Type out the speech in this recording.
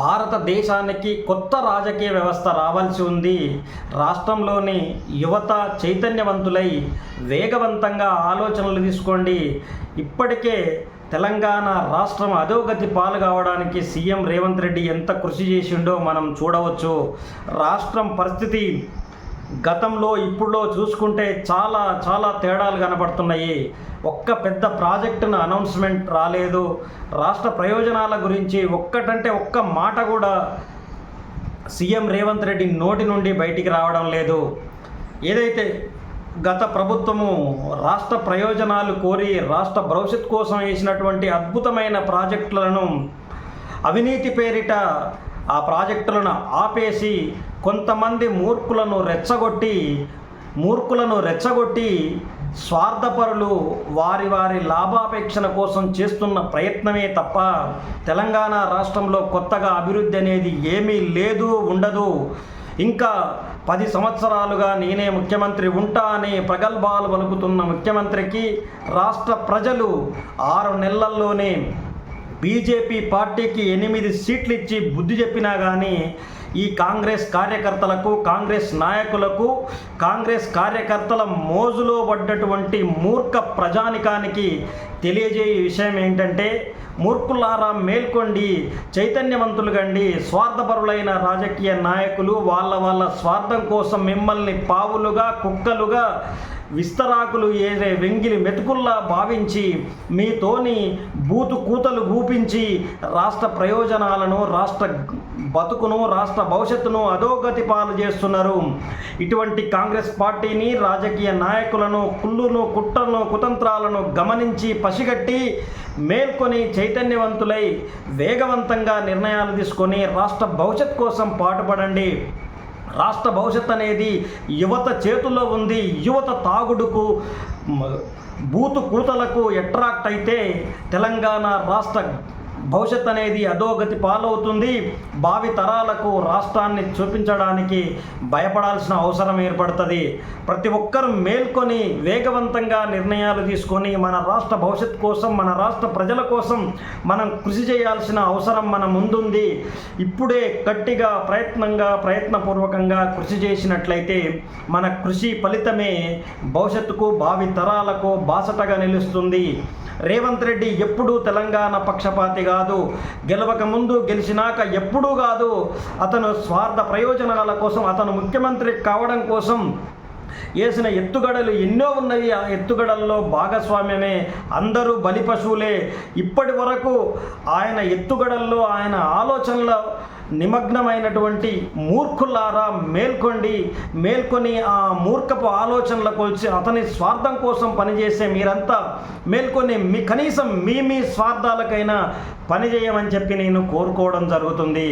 భారతదేశానికి కొత్త రాజకీయ వ్యవస్థ రావాల్సి ఉంది. రాష్ట్రంలోని యువత చైతన్యవంతులై వేగవంతంగా ఆలోచనలు తీసుకోండి. ఇప్పటికే తెలంగాణ రాష్ట్రం అధోగతి పాలు కావడానికి సీఎం రేవంత్ రెడ్డి ఎంత కృషి చేసిండో మనం చూడవచ్చు. రాష్ట్రం పరిస్థితి గతంలో ఇప్పుడులో చూసుకుంటే చాలా చాలా తేడాలు కనబడుతున్నాయి. ఒక్క పెద్ద ప్రాజెక్టును అనౌన్స్మెంట్ రాలేదు. రాష్ట్ర ప్రయోజనాల గురించి ఒక్కటంటే ఒక్క మాట కూడా సీఎం రేవంత్ రెడ్డి నోటి నుండి బయటికి రావడం లేదు. ఏదైతే గత ప్రభుత్వము రాష్ట్ర ప్రయోజనాలు కోరి రాష్ట్ర భవిష్యత్ కోసం వేసినటువంటి అద్భుతమైన ప్రాజెక్టులను అవినీతి పేరిట ఆ ప్రాజెక్టులను ఆపేసి కొంతమంది మూర్ఖులను రెచ్చగొట్టి మూర్ఖులను రెచ్చగొట్టి స్వార్థపరులు వారి వారి లాభాపేక్షణ కోసం చేస్తున్న ప్రయత్నమే తప్ప తెలంగాణ రాష్ట్రంలో కొత్తగా అభివృద్ధి అనేది ఏమీ లేదు ఉండదు. ఇంకా పది సంవత్సరాలుగా నేనే ముఖ్యమంత్రి ఉంటా అని ప్రగల్భాలు పలుకుతున్న ముఖ్యమంత్రికి రాష్ట్ర ప్రజలు ఆరు నెలల్లోనే బీజేపీ పార్టీకి ఎనిమిది సీట్లు ఇచ్చి బుద్ధి చెప్పినా కానీ ఈ కాంగ్రెస్ కార్యకర్తలకు కాంగ్రెస్ నాయకులకు కాంగ్రెస్ కార్యకర్తల మోజులో పడ్డటువంటి మూర్ఖ ప్రజానికానికి తెలియజేయ విషయం ఏంటంటే మూర్ఖులారా మేల్కొండి చైతన్యవంతులు గండి స్వార్థపరులైన రాజకీయ నాయకులు వాళ్ళ వాళ్ళ స్వార్థం కోసం మిమ్మల్ని పావులుగా కుక్కలుగా విస్తరాకులు ఏరే వెంగిలి మెతుకుల్లా భావించి మీతోని బూతు కూతలు గూపించి రాష్ట్ర ప్రయోజనాలను రాష్ట్ర బతుకును రాష్ట్ర భవిష్యత్తును అధోగతి పాలు చేస్తున్నారు. ఇటువంటి కాంగ్రెస్ పార్టీని రాజకీయ నాయకులను కుళ్ళును కుట్రను కుతంత్రాలను గమనించి పసిగట్టి మేల్కొని చైతన్యవంతులై వేగవంతంగా నిర్ణయాలు తీసుకొని రాష్ట్ర భవిష్యత్ కోసం పాటుపడండి. రాష్ట్ర భవిష్యత్ అనేది యువత చేతుల్లో ఉంది. యువత తాగుడుకు బూతు కూతలకు అట్రాక్ట్ అయితే తెలంగాణ రాష్ట్ర భవిష్యత్ అనేది అధోగతి పాలవుతుంది. భావి తరాలకు రాష్ట్రాన్ని చూపించడానికి భయపడాల్సిన అవసరం ఏర్పడుతుంది. ప్రతి ఒక్కరూ మేల్కొని వేగవంతంగా నిర్ణయాలు తీసుకొని మన రాష్ట్ర భవిష్యత్ కోసం మన రాష్ట్ర ప్రజల కోసం మనం కృషి చేయాల్సిన అవసరం మన ముందుంది. ఇప్పుడే గట్టిగా ప్రయత్నంగా ప్రయత్నపూర్వకంగా కృషి చేసినట్లయితే మన కృషి ఫలితమే భవిష్యత్తుకు భావి తరాలకు బాసటగా నిలుస్తుంది. రేవంత్ రెడ్డి ఎప్పుడూ తెలంగాణ పక్షపాతిగా కాదు. గెలవక ముందు గెలిచినాక ఎప్పుడూ కాదు. అతను స్వార్థ ప్రయోజనాల కోసం అతను ముఖ్యమంత్రి కావడం కోసం వేసిన ఎత్తుగడలు ఎన్నో ఉన్నవి ఆ ఎత్తుగడల్లో భాగస్వామ్యమే. అందరూ బలి పశువులే. ఇప్పటి వరకు ఆయన ఎత్తుగడల్లో ఆయన ఆలోచనలో నిమగ్నమైనటువంటి మూర్ఖులారా మేల్కొండి మేల్కొని ఆ మూర్ఖపు ఆలోచనలకు వచ్చి అతని స్వార్థం కోసం పనిచేసే మీరంతా మేల్కొని మీ కనీసం మీ మీ స్వార్థాలకైనా పనిచేయమని చెప్పి నేను కోరుకోవడం జరుగుతుంది.